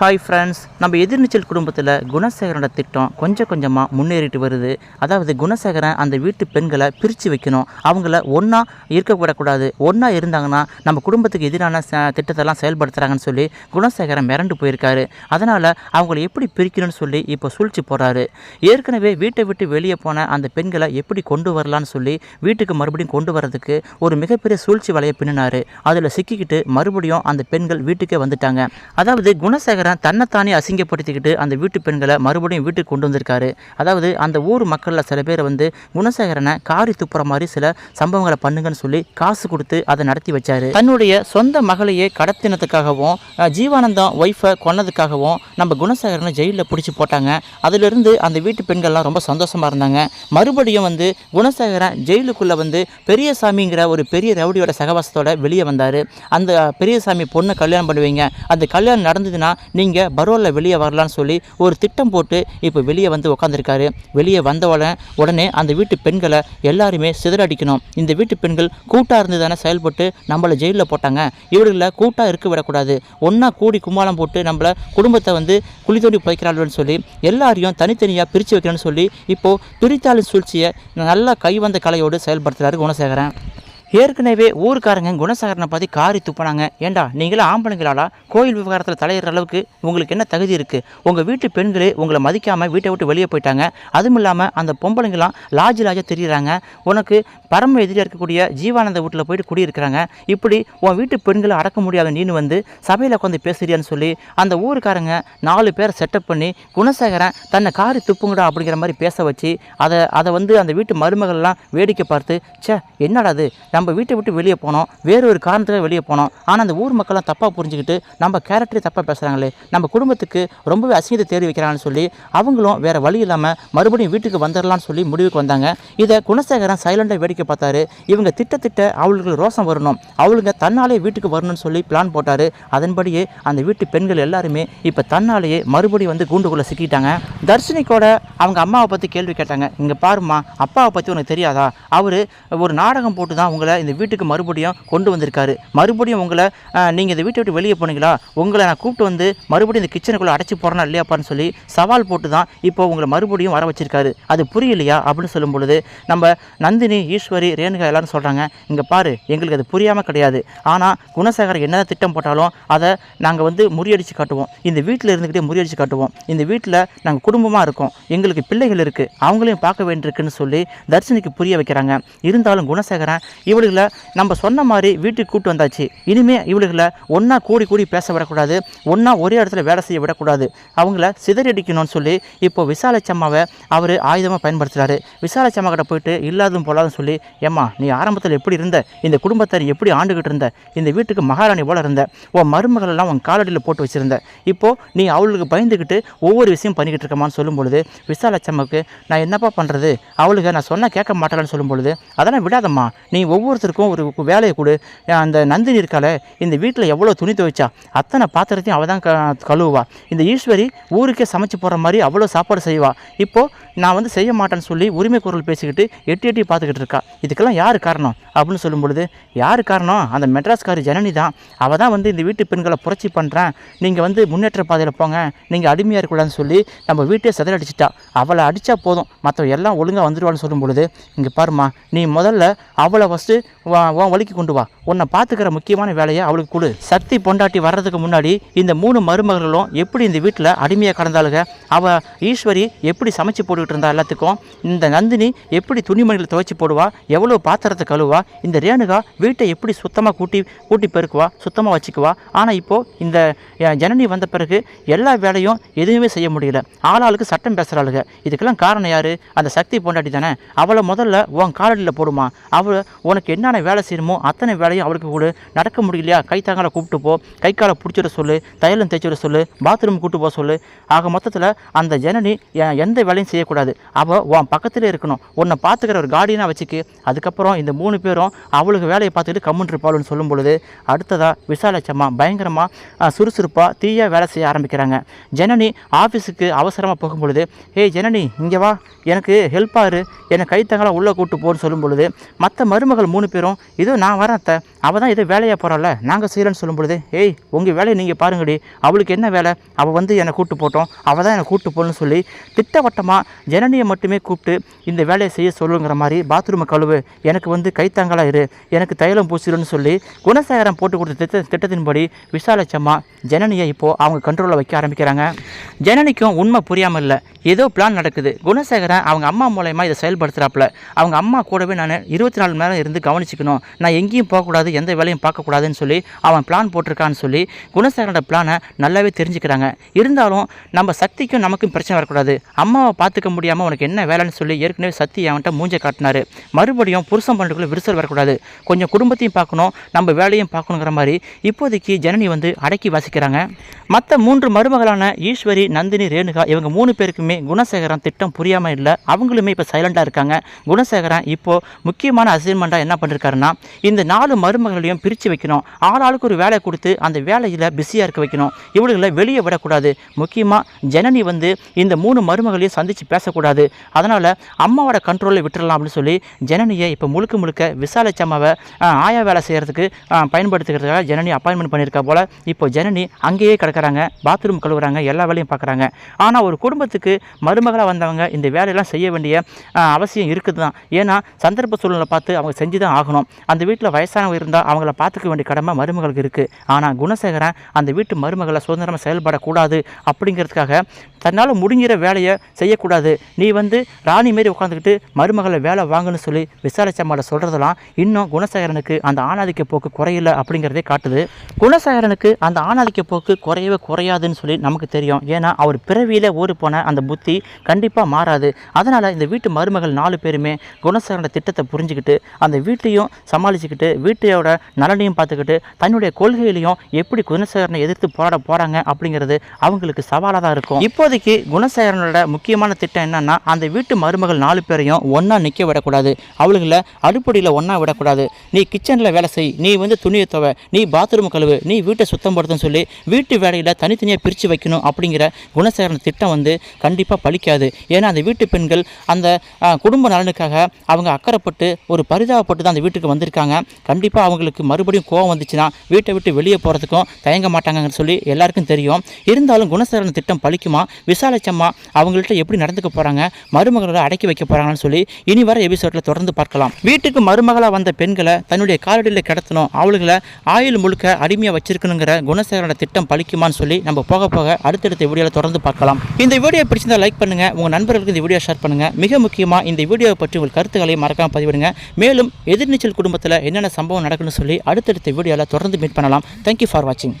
Hi friends நம்ம எதிர்நீச்சல் குடும்பத்தில் குணசேகரனோட திட்டம் கொஞ்சம் கொஞ்சமாக முன்னேறிட்டு வருது. அதாவது குணசேகரன் அந்த வீட்டு பெண்களை பிரித்து வைக்கணும். அவங்கள ஒன்றா இருக்கக்கூடக்கூடாது. ஒன்றா இருந்தாங்கன்னா நம்ம குடும்பத்துக்கு எதிரான திட்டத்தெல்லாம் செயல்படுத்துகிறாங்கன்னு சொல்லி குணசேகரன் மிரண்டு போயிருக்காரு. அதனால் அவங்கள எப்படி பிரிக்கணும்னு சொல்லி இப்போ சூழ்ச்சி போகிறாரு ஏற்கனவே வீட்டை விட்டு வெளியே போன அந்த பெண்களை எப்படி கொண்டு வரலான்னு சொல்லி வீட்டுக்கு மறுபடியும் கொண்டு வரதுக்கு ஒரு மிகப்பெரிய சூழ்ச்சி வலையை பின்னினார். அதில் சிக்கிக்கிட்டு மறுபடியும் அந்த பெண்கள் வீட்டுக்கே வந்துட்டாங்க. அதாவது குணசேகரன் தன்னைத்தானே அசிங்கப்படுத்திக்கிட்டு அந்த வீட்டு பெண்களை மறுபடியும் வீட்டுக்கு கொண்டு வந்திருக்காரு. அதாவது அந்த ஊர் மக்களில் சில பேர் வந்து குணசேகரனை காரி துப்புற மாதிரி சில சம்பவங்களை பண்ணுங்கன்னு சொல்லி காசு கொடுத்து அதை நடத்தி வச்சாரு. தன்னுடைய சொந்த மகளையே கடத்தினதுக்காகவும் ஜீவானந்தம் ஒய்ஃபை கொன்னதுக்காகவும் நம்ம குணசேகரனை ஜெயிலில் பிடிச்சி போட்டாங்க. அதிலிருந்து அந்த வீட்டு பெண்கள்லாம் ரொம்ப சந்தோஷமாக இருந்தாங்க. மறுபடியும் வந்து குணசேகரன் ஜெயிலுக்குள்ளே வந்து பெரியசாமிங்கிற ஒரு பெரிய ரவுடியோட சகவாசத்தோட வெளியே வந்தார். அந்த பெரியசாமி பொண்ணை கல்யாணம் பண்ணுவீங்க. அந்த கல்யாணம் நடந்ததுன்னா நீங்கள் பரோலில் வெளியே வரலான்னு சொல்லி ஒரு திட்டம் போட்டு இப்போ வெளியே வந்து உட்காந்துருக்காரு வெளியே வந்த உடனே உடனே அந்த வீட்டு பெண்களை எல்லாருமே சிதறடிக்கணும். இந்த வீட்டு பெண்கள் கூட்டாக இருந்து தானே செயல்பட்டு நம்மளை ஜெயிலில் போட்டாங்க. இவர்களை கூட்டாக இருக்க விடக்கூடாது. ஒன்றா கூடி கும்மாளம் போட்டு நம்மளை குடும்பத்தை வந்து குழி தோண்டி புதைக்கிறாள்னு சொல்லி எல்லாரையும் தனித்தனியாக பிரித்து வைக்கணும்னு சொல்லி இப்போது பிரித்தாளின் சூழ்ச்சியை நல்லா கைவந்த கலையோடு செயல்படுத்துகிறாரு குணசேகரன். ஏற்கனவே ஊருக்காரங்க குணசாகரனை பற்றி காரி துப்புனாங்க. ஏண்டா நீங்களும் ஆம்பளைங்களால கோயில் விவகாரத்தில் தலையிடுற அளவுக்கு உங்களுக்கு என்ன தகுதி இருக்குது உங்கள் வீட்டு பெண்களே உங்களை மதிக்காமல் வீட்டை விட்டு வெளியே போயிட்டாங்க. அதுவும் இல்லாமல் அந்த பொம்பளைங்களாம் லாஜ் லாஜாக தெரியுறாங்க. உனக்கு பரம எதிரியாக இருக்கக்கூடிய ஜீவானந்த வீட்டில் போயிட்டு குடியிருக்கிறாங்க. இப்படி உன் வீட்டு பெண்களை அடக்க முடியாத நீனு வந்து சபையில் உட்காந்து பேசுறியான்னு சொல்லி அந்த ஊருக்காரங்க நாலு பேரை செட்டப் பண்ணி குணசேகரன் தன்னை காரி துப்புங்கடா அப்படிங்கிற மாதிரி பேச வச்சு அதை அதை வந்து அந்த வீட்டு மருமகள்லாம் வேடிக்கை பார்த்து ச்சே என்னடாது நம்ம வீட்டை விட்டு வெளியே போனோம். வேறு ஒரு காரணத்துக்காக வெளியே போனோம். ஆனால் அந்த ஊர் மக்கள்லாம் தப்பாக புரிஞ்சுக்கிட்டு நம்ம கேரக்டரே தப்பாக பேசுகிறாங்களே நம்ம குடும்பத்துக்கு ரொம்பவே அசிங்கத்தை தேடி வைக்கிறாங்கன்னு சொல்லி அவங்களும் வேறு வழி இல்லாமல் மறுபடியும் வீட்டுக்கு வந்துடலாம்னு சொல்லி முடிவுக்கு வந்தாங்க. இதை குணசேகரன் சைலண்டாக வேடிக்கை பார்த்தாரு. இவங்க திட்டத்திட்ட அவளுக்கு ரோசம் வரணும். அவளுங்க தன்னாலே வீட்டுக்கு வரணும்னு சொல்லி பிளான் போட்டார். அதன்படியே அந்த வீட்டு பெண்கள் எல்லாருமே இப்போ தன்னாலேயே மறுபடியும் வந்து கூண்டுக்குள்ளே சிக்கிட்டாங்க. தர்ஷினி கூட அவங்க அம்மாவை பற்றி கேள்வி கேட்டாங்க. இங்கே பாருமா அப்பாவை பற்றி உனக்கு தெரியாதா? அவர் ஒரு நாடகம் போட்டு தான் உங்களை இந்த வீட்டுக்கு மறுபடியும் கொண்டு வந்திருக்காரு. மறுபடியும் உங்களை நீங்கள் இந்த வீட்டை விட்டு வெளியே போனீங்களா? உங்களை நான் கூப்பிட்டு வந்து மறுபடியும் இந்த கிச்சனுக்குள்ளே அடைச்சி போகிறனா இல்லையாப்பான்னு சொல்லி சவால் போட்டு தான் இப்போ உங்களை மறுபடியும் வர வச்சிருக்காரு. அது புரியலையா அப்படின்னு சொல்லும் பொழுது நம்ம நந்தினி ஈஸ்வரி ரேணுகா எல்லாரும் சொல்கிறாங்க இங்கே பாரு எங்களுக்கு அது புரியாமல் கிடையாது. ஆனால் குணசேகர் என்ன திட்டம் போட்டாலும் அதை நாங்கள் வந்து முறியடித்து காட்டுவோம். இந்த வீட்டில் இருந்துக்கிட்டே முறியடித்து காட்டுவோம். இந்த வீட்டில் நாங்கள் குடும்பமாக இருக்கோம். எங்களுக்கு பிள்ளைகள் இருக்குது அவங்களையும் பார்க்க வேண்டியிருக்குன்னு சொல்லி தர்ஷினிக்கு புரிய வைக்கிறாங்க. இருந்தாலும் குணசேகரன் இவளுகளை நம்ம சொன்ன மாதிரி வீட்டுக்கு கூட்டு வந்தாச்சு. இனிமேல் இவளுகளை ஒன்றா கூடி கூடி பேச விடக்கூடாது. ஒன்றா ஒரே இடத்துல வேலை செய்ய விடக்கூடாது. அவங்கள சிதறடிக்கணும்னு சொல்லி இப்போ விசாலச்சம்மாவை அவர் ஆயுதமாக பயன்படுத்துகிறாரு விசாலச்சம்மா கிட்ட போயிட்டு இல்லாதும் போலாதும் சொல்லி ஏம்மா நீ ஆரம்பத்தில் எப்படி இருந்த? இந்த குடும்பத்தை நீ எப்படி ஆண்டுகிட்டு இருந்த? இந்த வீட்டுக்கு மகாராணி போல இருந்த? உன் மருமகள் எல்லாம் உன் காலடியில் போட்டு வச்சிருந்த. இப்போ நீ அவளுக்கு பயந்துக்கிட்டு ஒவ்வொரு விஷயம் பண்ணிக்கிட்டு இருக்கமான்னு சொல்லும் பொழுது விசாலச்சம்மாவுக்கு நான் என்னப்பா பண்ணுறது அவளுக்கு நான் சொன்னால் கேட்க மாட்டேன்னு சொல்லும் பொழுது அதெல்லாம் விடாதம்மா. நீ ஒவ்வொரு ஒவ்வொருத்தருக்கும் ஒரு வேலையை கொடு. அந்த நந்தினி இருக்காளே இந்த வீட்டில் எவ்வளோ துணி துவைச்சா? அத்தனை பாத்திரத்தையும் அவள் தான் க கழுவுவா. இந்த ஈஸ்வரி ஊருக்கே சமைச்சு போகிற மாதிரி அவ்வளோ சாப்பாடு செய்வா. இப்போது நான் வந்து செய்ய மாட்டேன்னு சொல்லி உரிமை குரல் பேசிக்கிட்டு எட்டி எட்டி பார்த்துக்கிட்டு இருக்கா. இதுக்கெல்லாம் யார் காரணம்? அப்படின்னு சொல்லும் பொழுது யார் காரணம்? அந்த மெட்ராஸ்காரி ஜனனி தான். அவள் தான் வந்து இந்த வீட்டு பெண்களை புரட்சி பண்ணுறேன் நீங்கள் வந்து முன்னேற்ற பாதையில் போங்க. நீங்கள் அடிமையாக இருக்கக்கூடாதுன்னு சொல்லி நம்ம வீட்டை சிதறடிச்சிட்டா. அவளை அடித்தா போதும். மற்ற எல்லாம் ஒழுங்காக வந்துடுவான்னு சொல்லும் பொழுது இங்கே பாருமா நீ முதல்ல அவளை ஃபஸ்ட்டு உன் வழிக்கு கொண்டு வா. உன்னை பார்த்துக்கிற முக்கியமான வேலையை அவளுக்கு கொடு. சக்தி பொண்டாட்டி வர்றதுக்கு முன்னாடி இந்த மூணு மருமகளும் எப்படி இந்த வீட்டில் அடிமையாக கடந்தாளுங்க அவள் ஈஸ்வரி எப்படி சமைச்சு போட்டுக்கிட்டு இருந்தா எல்லாத்துக்கும்? இந்த நந்தினி எப்படி துணிமணிகளை துவைச்சி போடுவா? எவ்வளோ பாத்திரத்தை கழுவா இந்த ரேணுகா வீட்டை எப்படி சுத்தமாக கூட்டி கூட்டி பெருக்குவா? சுத்தமாக வச்சுக்குவா? ஆனால் இப்போது இந்த ஜனனி வந்த பிறகு எல்லா வேலையும் எதுவுமே செய்ய முடியல. ஆளாளுக்கு சட்டம் பேசுகிறாளுங்க இதுக்கெல்லாம் காரணம் யார்? அந்த சக்தி பொண்டாட்டி தானே. அவளை முதல்ல உன் காலடியில் போடுமா? அவள் உனக்கு என்னென்ன வேலை செய்யணுமோ அத்தனை வேலையும் அவளுக்கு கொடு. நடக்க முடியலையா? கை தாங்கால கூப்பிட்டு போ. கை காலை பிடிச்சிட சொல்லு. தைலம் தேய்ச்சி சொல்லு. பாத்ரூம் கூப்பிட்டு போக சொல்லு. ஆக மொத்தத்தில் அந்த ஜனனி எந்த வேலையும் செய்யக்கூடாது. அவள் உன் பக்கத்தில் இருக்கணும். உன்னை பார்த்துக்கிற ஒரு கார்டியனாக வச்சுக்கு. அதுக்கப்புறம் இந்த மூணு பேரும் அவளுக்கு வேலையை பார்த்துக்கிட்டு கம்முன்னு இருப்பாளுன்னு சொல்லும் பொழுது அடுத்ததாக விசாலட்சமாக பயங்கரமாக சுறுசுறுப்பாக தீயாக வேலை செய்ய ஆரம்பிக்கிறாங்க. ஜனனி ஆஃபீஸுக்கு அவசரமாக போகும்பொழுது ஏய் ஜனனி இங்கே வா. எனக்கு ஹெல்ப்பாக இரு. என்னை கைத்தங்களாக உள்ளே கூட்டு போன்னு சொல்லும் பொழுது மற்ற மருமகள் மூணு பேரும் இதோ நான் வரேன் அத்தை. அவள் தான் ஏதோ வேலையாக போகிறாள் நாங்கள் செய்யலன்னு சொல்லும் பொழுது ஏய் உங்கள் வேலையை நீங்கள் பாருங்கடி. அவளுக்கு என்ன வேலை? அவள் வந்து என்னை கூப்பிட்டு போட்டோம். அவள் தான் என்னை கூப்பிட்டு போகணும்னு சொல்லி திட்டவட்டமாக ஜனனியை மட்டுமே கூப்பிட்டு இந்த வேலையை செய்ய சொல்லுங்கிற மாதிரி பாத்ரூமை கழுவு. எனக்கு வந்து கைத்தாங்கலாக இரு. எனக்கு தைலம் பூசிடுன்னு சொல்லி குணசேகரம் போட்டு கொடுத்த திட்ட திட்டத்தின்படி விசாலட்சம்மா ஜனனியை இப்போது அவங்க கண்ட்ரோலில் வைக்க ஆரம்பிக்கிறாங்க. ஜனனிக்கும் உண்மை புரியாமல் இல்லை. ஏதோ பிளான் நடக்குது. குணசேகரன் அவங்க அம்மா மூலயமா இதை செயல்படுத்துகிறாப்புல அவங்க அம்மா கூடவே நான் இருபத்தி நாலு மணி நேரம் இருந்து கவனிச்சுக்கணும். நான் எங்கேயும் போகக்கூடாது எந்த வேலையும் பார்க்கக்கூடாதுன்னு சொல்லி அவன் பிளான் போட்டிருக்கான்னு சொல்லி குணசேகரோட பிளானை நல்லாவே தெரிஞ்சுக்கிறாங்க. இருந்தாலும் நம்ம சக்திக்கும் நமக்கும் பிரச்சனை வரக்கூடாது. அம்மாவை பார்த்துக்க முடியாமல் உனக்கு என்ன வேலைன்னு சொல்லி ஏற்கனவே சக்தி அவன்கிட்ட மூஞ்ச காட்டினாரு. மறுபடியும் புருஷன் பண்ணுறதுக்குள்ள விரிசல் வரக்கூடாது. கொஞ்சம் குடும்பத்தையும் பார்க்கணும் நம்ம வேலையும் பார்க்கணுங்கிற மாதிரி இப்போதைக்கு ஜனனி வந்து அடக்கி வாசிக்கிறாங்க. மற்ற மூன்று மருமகளான ஈஸ்வரி நந்தினி ரேணுகா இவங்க மூணு பேருக்குமே குணசேகரன் திட்டம் புரியாமல் இல்லை. அவங்களுமே இப்போ சைலண்டாக இருக்காங்க. குணசேகரன் இப்போது முக்கியமான அசைன்மெண்ட்டாக என்ன என்ன பண்ணிருக்காருன்னா இந்த நாலு மருமகளையும் பிரித்து வைக்கணும். ஆளாளுக்கு ஒரு வேலை கொடுத்து அந்த வேலையில் பிஸியாக இருக்க வைக்கணும். இவளுகளை வெளியே விடக்கூடாது. முக்கியமாக ஜனனி வந்து இந்த மூணு மருமகளையும் சந்தித்து பேசக்கூடாது. அதனால் அம்மாவோட கண்ட்ரோலில் விட்டுடலாம் அப்படின்னு சொல்லி ஜனனியை இப்போ முழுக்க முழுக்க விசாலச்சம்மாவை ஆயா வேலை செய்கிறதுக்கு பயன்படுத்துகிறதுக்காக ஜனனி அப்பாயின்மெண்ட் பண்ணியிருக்கா போல். இப்போ ஜனனி அங்கேயே கிடக்கிறாங்க. பாத்ரூம் கழுவுறாங்க. எல்லா வேலையும் பார்க்குறாங்க ஆனால் ஒரு குடும்பத்துக்கு மருமகளாக வந்தவங்க இந்த வேலையெல்லாம் செய்ய வேண்டிய அவசியம் இருக்குது தான் ஏன்னா சந்தர்ப்ப சூழ்நிலை பார்த்து அவங்க செஞ்சு தான் ஆகணும். அந்த வீட்டில் வயசானவங்க இருந்தால் அவங்கள பார்த்துக்க வேண்டிய கடமை மருமகளுக்கு இருக்குது ஆனால் குணசேகரன் அந்த வீட்டு மருமகளை சுதந்திரமாக செயல்படக்கூடாது அப்படிங்கிறதுக்காக தன்னால் முடிங்கிற வேலையை செய்யக்கூடாது. நீ வந்து ராணி மாரி உட்காந்துக்கிட்டு மருமகளை வேலை வாங்கன்னு சொல்லி விசாரிச்சம்மாட சொல்கிறதெல்லாம் இன்னும் குணசேகரனுக்கு அந்த ஆணாதிக்க போக்கு குறையல அப்படிங்கிறதே காட்டுது. குணசேகரனுக்கு அந்த ஆணாதிக்க போக்கு குறையவே குறையாதுன்னு சொல்லி நமக்கு தெரியும். ஏன்னா அவர் பிறவியில் ஊறி போன அந்த புத்தி கண்டிப்பாக மாறாது. அதனால் இந்த வீட்டு மருமகள் நாலு பேருமே குணசேகரனோட திட்டத்தை புரிஞ்சுக்கிட்டு அந்த வீட்டையும் சமாளிச்சுக்கிட்டு வீட்டையோட நலனையும் பார்த்துக்கிட்டு தன்னுடைய கொள்கையிலையும் எப்படி குணசேகரனை எதிர்த்து போராட போகிறாங்க அப்படிங்கிறது அவங்களுக்கு சவாலாக தான் இருக்கும். இப்போதைக்கு குணசேகரனோட முக்கியமான திட்டம் என்னன்னா அந்த வீட்டு மருமகள் நாலு பேரையும் ஒன்றா நிற்க விடக்கூடாது. அவளுங்கள அடுப்படியில் ஒன்றா விடக்கூடாது. நீ கிச்சனில் வேலை செய் நீ வந்து துணியை துவை நீ பாத்ரூம் கழுவு நீ வீட்டை சுத்தம் படுத்துன்னு சொல்லி வீட்டு வேலையில் தனித்தனியாக பிரித்து வைக்கணும் அப்படிங்கிற குணசேகரன் திட்டம் வந்து கண்டிப்பாக பலிக்காது. ஏன்னா அந்த வீட்டு பெண்கள் அந்த குடும்ப நலனுக்காக அவங்க அக்கறைப்பட்டு ஒரு பரிதாபப்பட்டு தான் அந்த வீட்டுக்கு வந்திருக்காங்க. கண்டிப்பாக அவங்களுக்கு மறுபடியும் கோவம் வந்துச்சுன்னா வீட்டை விட்டு வெளியே போகிறதுக்கும் தயங்க மாட்டாங்கன்னு சொல்லி எல்லாருக்கும் தெரியும். இருந்தாலும் குணசேகரன் திட்டம் பழிக்குமா? விசாலச்சம்மா? அவங்கள்ட்ட எப்படி நடந்துக்க போகிறாங்க மருமகளை அடக்கி வைக்க போகிறாங்கன்னு சொல்லி இனி வர எபிசோடில் தொடர்ந்து பார்க்கலாம். வீட்டுக்கு மருமகளாக வந்த பெண்களை தன்னுடைய காலடியில் கிடத்தணும். அவளுகளை ஆயுள் முழுக்க அடிமையாக வச்சிருக்கணுங்கிற குணசேகரனோட திட்டம் பழிக்குமான்னு சொல்லி நம்ம போக போக அடுத்தடுத்த வீடியோவில் தொடர்ந்து பார்க்கலாம். இந்த வீடியோ பிடிச்சிருந்தா லைக் பண்ணுங்கள் உங்கள் நண்பர்களுக்கு இந்த வீடியோ ஷேர் பண்ணுங்கள் மிக முக்கியமாக இந்த வீடியோவை பற்றி உங்கள் கருத்துக்களை மறக்காமல் பதிவிடுங்க. மேலும் எதிர்நீச்சல் குடும்பத்தில் என்னென்ன சம்பவம் நடக்குன்னு சொல்லி அடுத்தடுத்த வீடியோவில் தொடர்ந்து மீட் பண்ணலாம். தேங்க்யூ ஃபார் வாட்சிங்